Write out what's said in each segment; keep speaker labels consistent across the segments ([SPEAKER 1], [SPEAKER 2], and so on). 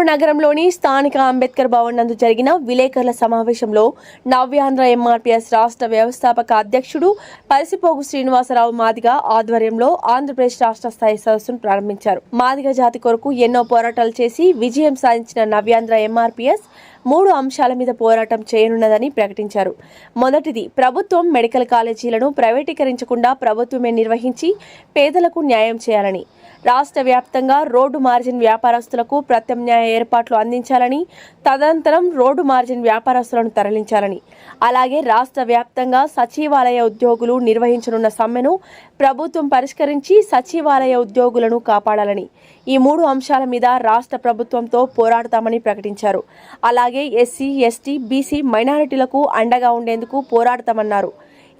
[SPEAKER 1] నెల్లూరు నగరంలోని స్థానిక అంబేద్కర్ భవన్ నందు జరిగిన విలేకరుల సమావేశంలో నవ్యాంధ్ర ఎంఆర్పీఎస్ రాష్ట్ర వ్యవస్థాపక అధ్యక్షుడు పరిసిపోగు శ్రీనివాసరావు మాదిగ ఆధ్వర్యంలో ఆంధ్రప్రదేశ్ రాష్ట్ర స్థాయి సదస్సును ప్రారంభించారు. మాదిగ జాతి కొరకు ఎన్నో పోరాటాలు చేసి విజయం సాధించిన నవ్యాంధ్ర ఎంఆర్పీఎస్ మూడు అంశాల మీద పోరాటం చేయనున్నదని ప్రకటించారు. మొదటిది ప్రభుత్వం మెడికల్ కాలేజీలను ప్రైవేటీకరించకుండా ప్రభుత్వమే నిర్వహించి పేదలకు న్యాయం చేయాలని రాష్ట్ర వ్యాప్తంగా రోడ్డు మార్జిన్ వ్యాపారస్తులకు ప్రత్యామ్నాయ ఏర్పాట్లు అందించాలని తదనంతరం రోడ్డు మార్జిన్ వ్యాపారస్తులను తరలించాలని అలాగే రాష్ట్ర వ్యాప్తంగా సచివాలయ ఉద్యోగులు నిర్వహించనున్న సమ్మెను ప్రభుత్వం పరిష్కరించి సచివాలయ ఉద్యోగులను కాపాడాలని ఈ మూడు అంశాల మీద రాష్ట్ర ప్రభుత్వంతో పోరాడతామని ప్రకటించారు. అలాగే ఎస్సీ ఎస్టీ బీసీ మైనారిటీలకు అండగా ఉండేందుకు పోరాడతామన్నారు.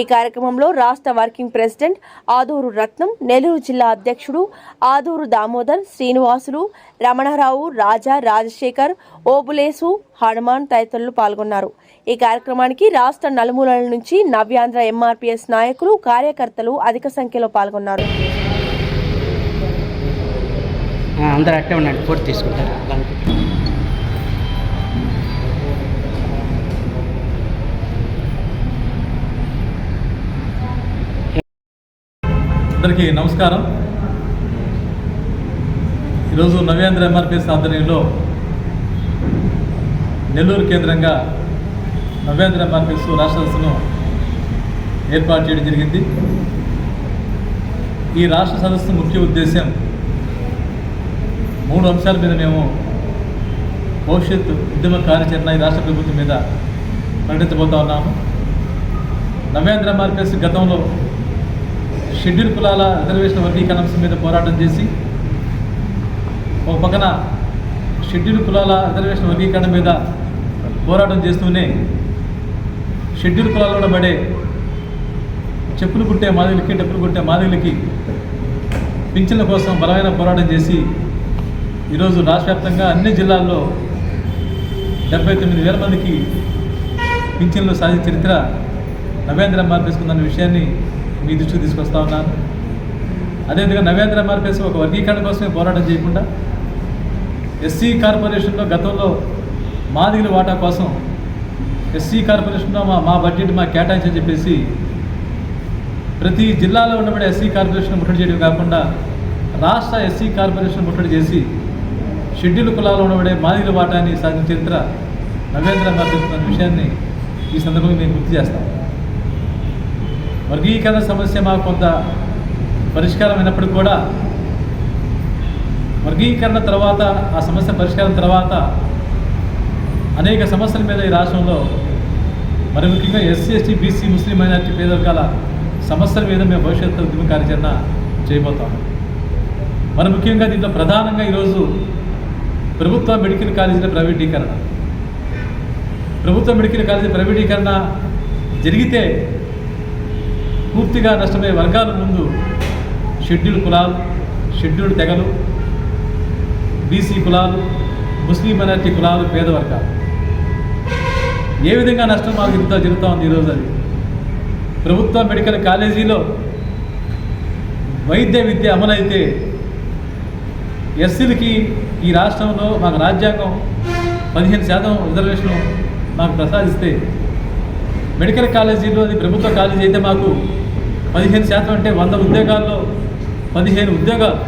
[SPEAKER 1] ఈ కార్యక్రమంలో రాష్ట్ర వర్కింగ్ ప్రెసిడెంట్ ఆదూరు రత్నం నెల్లూరు జిల్లా అధ్యక్షుడు ఆదూరు దామోదర్ శ్రీనివాసులు రమణారావు రాజా రాజశేఖర్ ఓబులేసు హనుమాన్ తదితరులు పాల్గొన్నారు. ఈ కార్యక్రమానికి రాష్ట్ర నలుమూలల నుంచి నవ్యాంధ్ర ఎంఆర్పిఎస్ నాయకులు కార్యకర్తలు అధిక సంఖ్యలో పాల్గొన్నారు.
[SPEAKER 2] అందరూ అట్టే ఉన్నాడు కోర్టు తీసుకుంటారు.
[SPEAKER 3] అందరికీ నమస్కారం. ఈరోజు నవేంద్ర ఎంఆర్పిఎస్ ఆధ్వర్యంలో నెల్లూరు కేంద్రంగా నవేంద్ర ఎంఆర్పిఎస్ రాష్ట్ర సదస్సును ఏర్పాటు చేయడం జరిగింది. ఈ రాష్ట్ర సదస్సు ముఖ్య ఉద్దేశం మూడు అంశాల మీద మేము భవిష్యత్ ఉద్యమ కార్యాచరణ ఈ రాష్ట్ర ప్రభుత్వం మీద ప్రకటించబోతా ఉన్నాము. నవేంద్ర ఎంఆర్పిఎస్ గతంలో షెడ్యూల్ కులాల రిజర్వేషన్ వర్గీకరణ అంశం మీద పోరాటం చేసి ఒక పక్కన షెడ్యూల్ కులాల రిజర్వేషన్ వర్గీకరణ మీద పోరాటం చేస్తూనే షెడ్యూల్ కులాలలో పడే చెప్పులు కుట్టే మాదిలకి డబ్బులు కుట్టే మాదిలకి పింఛన్ల కోసం బలమైన పోరాటం చేసి ఈరోజు రాష్ట్ర వ్యాప్తంగా అన్ని జిల్లాల్లో డెబ్బై తొమ్మిది వేల మందికి పింఛన్లు సాధించిన చరిత్ర నవేంద్ర ఎంఆర్ తీసుకుందన్న విషయాన్ని మీ దృష్టికి తీసుకొస్తా ఉన్నాను. అదేవిధంగా నవేంద్ర ఎంఆర్పిఎస్ ఒక వర్గీకరణ కోసమే పోరాటం చేయకుండా ఎస్సీ కార్పొరేషన్లో గతంలో మాదిగల వాటా కోసం ఎస్సీ కార్పొరేషన్లో మా మా బడ్జెట్ మా కేటాయించని చెప్పేసి ప్రతి జిల్లాలో ఉండబడే ఎస్సీ కార్పొరేషన్ ముట్టడి చేయడం కాకుండా రాష్ట్ర ఎస్సీ కార్పొరేషన్ ముట్టడి చేసి షెడ్యూల్ కులాల్లో ఉండబడే మాదిగల వాటాన్ని సాధించిన చరిత్ర నవేంద్ర ఎంఆర్పిఎస్ విషయాన్ని ఈ సందర్భంగా నేను గుర్తు చేస్తాను. వర్గీకరణ సమస్య మాకు కొంత పరిష్కారం అయినప్పటికీ కూడా వర్గీకరణ తర్వాత ఆ సమస్య పరిష్కారం తర్వాత అనేక సమస్యల మీద ఈ రాష్ట్రంలో మరి ముఖ్యంగా SC ST BC Muslim minority పేద వర్గాల సమస్యల మీద మేము భవిష్యత్తు ఉద్యమ కార్యాచరణ చేయబోతాం. మరి ముఖ్యంగా దీంట్లో ప్రధానంగా ఈరోజు ప్రభుత్వ మెడికల్ కాలేజీల ప్రైవేటీకరణ. ప్రభుత్వ మెడికల్ కాలేజీ ప్రైవేటీకరణ జరిగితే పూర్తిగా నష్టపోయే వర్గాల ముందు షెడ్యూల్డ్ కులాలు షెడ్యూల్డ్ తెగలు బీసీ కులాలు ముస్లిం మైనార్టీ కులాలు పేద వర్గాలు. ఏ విధంగా నష్టం మాకు ఇంత జరుగుతూ ఉంది ఈరోజు అది? ప్రభుత్వ మెడికల్ కాలేజీలో వైద్య విద్య అమలైతే ఎస్సీలకి ఈ రాష్ట్రంలో మాకు రాజ్యాంగం పదిహేను శాతం రిజర్వేషన్ మాకు ప్రసాదిస్తే మెడికల్ కాలేజీలో అది ప్రభుత్వ కాలేజీ అయితే మాకు పదిహేను శాతం అంటే వంద ఉద్యోగాల్లో పదిహేను ఉద్యోగాలు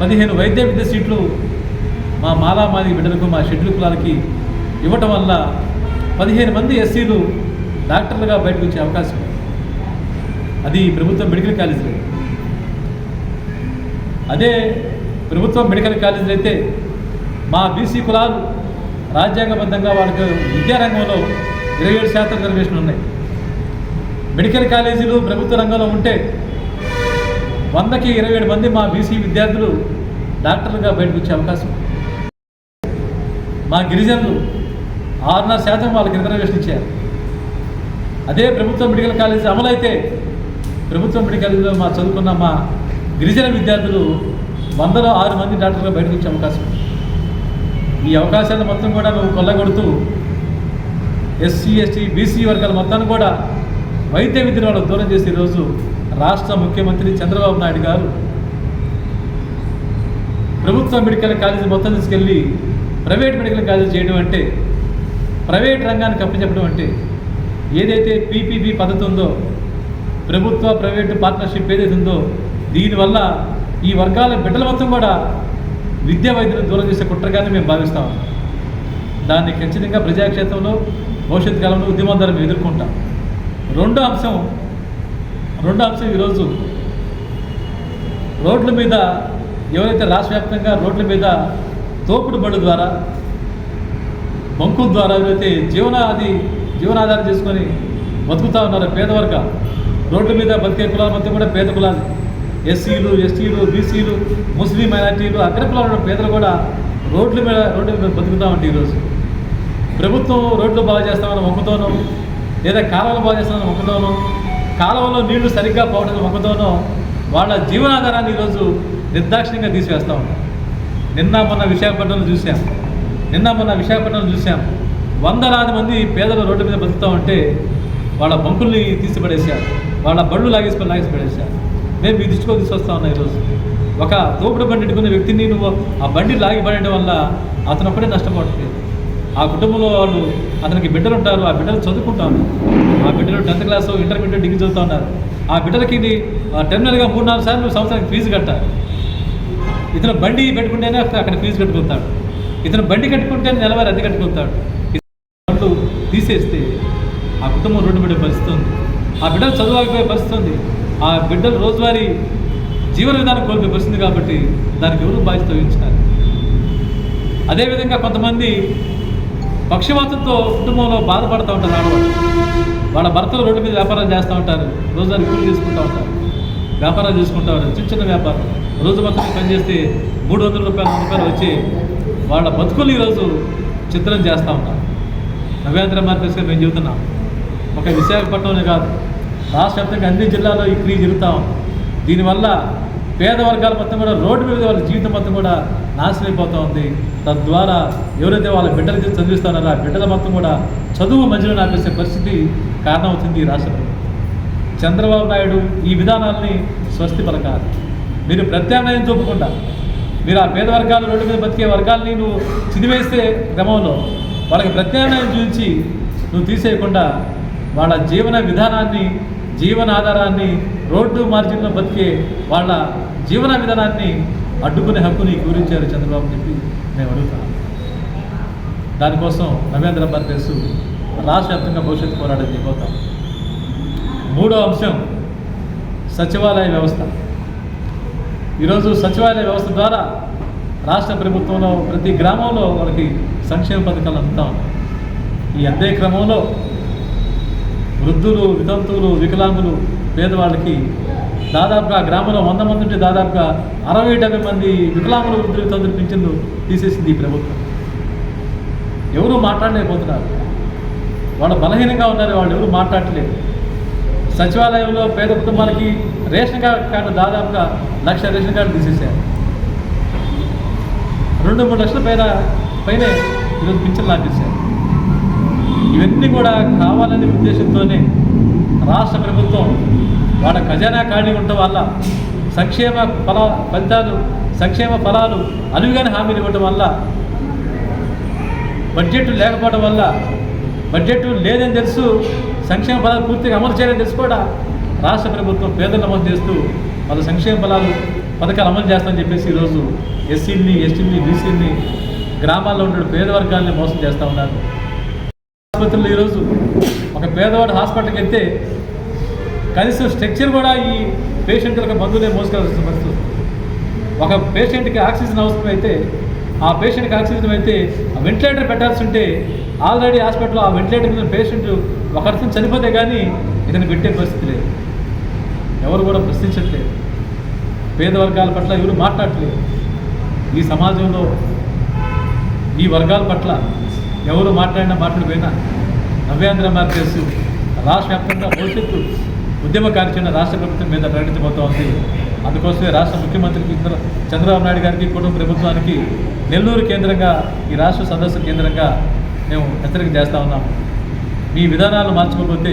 [SPEAKER 3] పదిహేను వైద్య విద్య సీట్లు మా మాలామాది బిడ్డలకు మా షెడ్యూల్ కులాలకి ఇవ్వటం వల్ల పదిహేను మంది ఎస్సీలు డాక్టర్లుగా బయటకు వచ్చే అవకాశం అది ప్రభుత్వ మెడికల్ కాలేజీలో. అదే ప్రభుత్వ మెడికల్ కాలేజీలు అయితే మా బీసీ కులాలు రాజ్యాంగబద్ధంగా వాళ్ళకి విద్యారంగంలో ఇరవై ఏడు శాతం రిజర్వేషన్లు ఉన్నాయి. మెడికల్ కాలేజీలు ప్రభుత్వ రంగంలో ఉంటే వందకి ఇరవై ఏడు మంది మా బీసీ విద్యార్థులు డాక్టర్లుగా బయటకు వచ్చే అవకాశం మా గిరిజనులు ఆరున్నర శాతం వాళ్ళకి రిజర్వేషన్ ఇచ్చారు. అదే ప్రభుత్వ మెడికల్ కాలేజీ అమలైతే ప్రభుత్వ మెడికల్లో మా చదువుకున్న మా గిరిజన విద్యార్థులు వందలో ఆరు మంది డాక్టర్లుగా బయటకు వచ్చే అవకాశం ఈ అవకాశాలను మొత్తం కూడా మేము కొల్లగొడుతూ ఎస్సీ ఎస్టీ బీసీ వర్గాల మొత్తాన్ని కూడా వైద్య విద్యను వాళ్ళకు దూరం చేసి ఈరోజు రాష్ట్ర ముఖ్యమంత్రి చంద్రబాబు నాయుడు గారు ప్రభుత్వ మెడికల్ కాలేజీ మొత్తం తీసుకెళ్ళి ప్రైవేట్ మెడికల్ కాలేజీ చేయడం అంటే ప్రైవేట్ రంగానికి అప్పచెప్పడం అంటే ఏదైతే పీపీపీ పద్ధతి ఉందో ప్రభుత్వ ప్రైవేటు పార్ట్నర్షిప్ ఏదైతే ఉందో దీనివల్ల ఈ వర్గాల బిడ్డల మొత్తం కూడా విద్యా వైద్యులను దూరం చేసే కుట్రగానే మేము భావిస్తాం దాన్ని ఖచ్చితంగా ప్రజాక్షేత్రంలో భవిష్యత్ కాలంలో ఉద్యమం ద్వారా మేము ఎదుర్కొంటాం. రెండో అంశం రెండో అంశం ఈరోజు రోడ్ల మీద ఎవరైతే రాష్ట్ర వ్యాప్తంగా రోడ్ల మీద తోపుడు బళ్ళు ద్వారా బంకుల ద్వారా ఎవరైతే జీవనాది జీవనాధారం చేసుకొని బతుకుతా ఉన్నారో పేదవర్గ రోడ్ల మీద బతికే కులాల మధ్య కూడా పేద కులాలు ఎస్సీలు ఎస్టీలు బీసీలు ముస్లిం మైనార్టీలు అగ్ర కులాలు పేదలు కూడా రోడ్ల మీద రోడ్ల మీద బతుకుతా ఉంటాయి ఈరోజు. ప్రభుత్వం రోడ్లు బాగు చేస్తామని మొక్కుతోనూ లేదా కాలువలు బాగు చేస్తామని కాలువలో నీళ్ళు సరిగ్గా పోవడం ఒకతోనో వాళ్ళ జీవనాధారాన్ని ఈరోజు నిర్దాక్షిణ్యంగా తీసివేస్తూ ఉన్నారు నిన్న మొన్న విశాఖపట్నంలో చూసాం నిన్న మొన్న విశాఖపట్నంలో చూసాం వందలాది మంది పేదలు రోడ్డు మీద బతుకుతూ ఉంటే వాళ్ళ బంకుల్ని తీసిపడేశారు. వాళ్ళ బళ్ళు లాగేసుకొని లాగేసి పడేశారు మేము మీ దృష్టికో తీసుకొస్తా ఉన్నాం ఈరోజు. ఒక తోపుడు బండి ఎట్టుకున్న వ్యక్తిని నువ్వు ఆ బండి లాగి పడేయడం వల్ల అతను ఒక్కడే నష్టపోవట్లేదు. ఆ కుటుంబంలో వాళ్ళు అతనికి బిడ్డలు ఉంటారు ఆ బిడ్డలు చదువుకుంటాను ఆ బిడ్డలు టెన్త్ క్లాస్ ఇంటర్మీడియట్ డిగ్రీ చదువుతూ ఉన్నారు. ఆ బిడ్డలకి ఇది టెర్మినల్గా మూడు నాలుగు సార్లు సంవత్సరానికి ఫీజు కట్టాలి. ఇతను బండి పెట్టుకుంటేనే అక్కడ ఫీజు కట్టుకుంటాడు. ఇతను బండి కట్టుకుంటే నెలవారి అద్దె కట్టుకుంటాడు. ఇతను తీసేస్తే ఆ కుటుంబం రోడ్డు బిడ్డ పరిస్థితి ఉంది. ఆ బిడ్డలు చదువుకోకపోయే పరిస్థితి ఉంది. ఆ బిడ్డలు రోజువారీ జీవన విధానం కోల్పోయే పరిస్థితి కాబట్టి దానికి ఎవరు బాధ్యత వహించినారు అదేవిధంగా కొంతమంది పక్షవాతంతో కుటుంబంలో బాధపడుతూ ఉంటారు ఆడవాళ్ళు. వాళ్ళ భర్తలు రోడ్డు మీద వ్యాపారం చేస్తూ ఉంటారు. రోజువారీ కూలి తీసుకుంటూ ఉంటారు. వ్యాపారాలు చేసుకుంటూ ఉంటారు. చిన్న చిన్న వ్యాపారం రోజు మొత్తం పనిచేస్తే మూడు వందల రూపాయలు రూపాయలు వచ్చి వాళ్ళ బతుకులు ఈరోజు చిత్రం చేస్తూ ఉంటారు. నవ్యాంధ్ర మార్గదర్శిగా మేము చెబుతున్నాం. ఒక విశాఖపట్నంలో కాదు రాష్ట్ర వ్యాప్తంగా అన్ని జిల్లాల్లో ఈ క్రియ జరుగుతూ ఉంది. దీనివల్ల పేద వర్గాల మొత్తం కూడా రోడ్డు మీద వాళ్ళ జీవితం మొత్తం కూడా నాశనం అయిపోతూ ఉంది తద్వారా ఎవరైతే వాళ్ళ బిడ్డలకి చదివిస్తున్నారో ఆ బిడ్డల మొత్తం కూడా చదువు మధ్యలో నాపేసే పరిస్థితి కారణమవుతుంది ఈ రాష్ట్ర చంద్రబాబు నాయుడు ఈ విధానాల్ని స్వస్తి పలకాలి మీరు ప్రత్యామ్నాయం చూపకుండా మీరు ఆ పేద వర్గాలు రోడ్డు మీద బతికే వర్గాల్ని నువ్వు చిదివేస్తే క్రమంలో వాళ్ళకి ప్రత్యామ్నాయం చూపించి నువ్వు తీసేయకుండా వాళ్ళ జీవన విధానాన్ని జీవనాధారాన్ని రోడ్డు మార్జిన్లో బతికే వాళ్ళ జీవన విధానాన్ని అడ్డుకునే హక్కుని గురించారు చంద్రబాబు చెప్పి మేము అడుగుతున్నాం దానికోసం నవేంద్ర భారతదేశ్ రాష్ట్ర వ్యాప్తంగా భవిష్యత్తు పోరాటం చేయబోతాం. మూడో అంశం సచివాలయ వ్యవస్థ. ఈరోజు సచివాలయ వ్యవస్థ ద్వారా రాష్ట్ర ప్రభుత్వంలో ప్రతి గ్రామంలో వాళ్ళకి సంక్షేమ పథకాలు అందుతా ఉన్నాయి ఈ అందే క్రమంలో వృద్ధులు వితంతువులు వికలాంగులు పేదవాళ్ళకి దాదాపుగా గ్రామంలో వంద మంది ఉంటే దాదాపుగా అరవై డెబ్బై మంది వికలాంగులు వృద్ధులు వితంతులు పింఛన్లు తీసేసింది ఈ ప్రభుత్వం. ఎవరు మాట్లాడలేకపోతున్నారు. వాళ్ళు బలహీనంగా ఉన్నారు వాళ్ళు ఎవరు మాట్లాడట్లేదు. సచివాలయంలో పేద కుటుంబాలకి రేషన్ కార్డు కార్డు దాదాపుగా లక్ష రేషన్ కార్డు తీసేశారు. రెండు మూడు లక్షల పైన పైన ఈరోజు పింఛన్ లాగేశారు. ఇవన్నీ కూడా కావాలనే ఉద్దేశంతోనే రాష్ట్ర ప్రభుత్వం వాళ్ళ ఖజానా ఖాళీ ఉండటం వల్ల సంక్షేమ ఫల ఫలితాలు సంక్షేమ ఫలాలు అలువుగానే హామీలు ఇవ్వటం వల్ల బడ్జెట్ లేకపోవడం వల్ల బడ్జెట్ లేదని తెలుసు సంక్షేమ ఫలాలు పూర్తిగా అమలు చేయాలని తెలుసు కూడా రాష్ట్ర ప్రభుత్వం పేదలను అమలు చేస్తూ వాళ్ళ సంక్షేమ ఫలాలు పథకాలు అమలు చేస్తామని చెప్పేసి ఈరోజు ఎస్సీల్ని ఎస్టీని బీసీని గ్రామాల్లో ఉండే పేద వర్గాల్ని మోసం చేస్తూ ఉన్నారు. ఆసుపత్రులు ఈరోజు ఒక పేదవాడు హాస్పిటల్కి వెళ్తే కనీసం స్ట్రక్చర్ కూడా ఈ పేషెంట్లకు మందులే మోసుకోవాల్సిన పరిస్థితి ఒక పేషెంట్కి ఆక్సిజన్ అవసరం అయితే ఆ పేషెంట్కి ఆక్సిజన్ అయితే ఆ వెంటిలేటర్ పెట్టాల్సి ఉంటే ఆల్రెడీ హాస్పిటల్లో ఆ వెంటిలేటర్ మీద పేషెంట్ ఒక అర్థం చనిపోతే కానీ ఇతను పెట్టే పరిస్థితి లేదు. ఎవరు కూడా ప్రశ్నించట్లేదు. పేద వర్గాల పట్ల ఎవరు మాట్లాడట్లేదు. ఈ సమాజంలో ఈ వర్గాల పట్ల ఎవరు మాట్లాడినా మాట్లాడిపోయినా నవ్యాంధ్ర మార్కెట్స్ రాష్ట్ర వ్యాప్తంగా భవిష్యత్తు ఉద్యమ కార్యాచరణ రాష్ట్ర ప్రభుత్వం మీద ప్రకటించబోతోంది అందుకోసమే రాష్ట్ర ముఖ్యమంత్రికి చంద్రబాబు నాయుడు గారికి కుటుంబ ప్రభుత్వానికి నెల్లూరు కేంద్రంగా ఈ రాష్ట్ర సదస్సు కేంద్రంగా మేము హెచ్చరిక చేస్తూ ఉన్నాము. మీ విధానాలు మార్చుకోకపోతే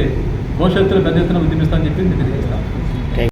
[SPEAKER 3] భవిష్యత్తులో పెద్ద ఎత్తున ఉద్యమిస్తామని చెప్పి మీకు తెలియజేస్తాం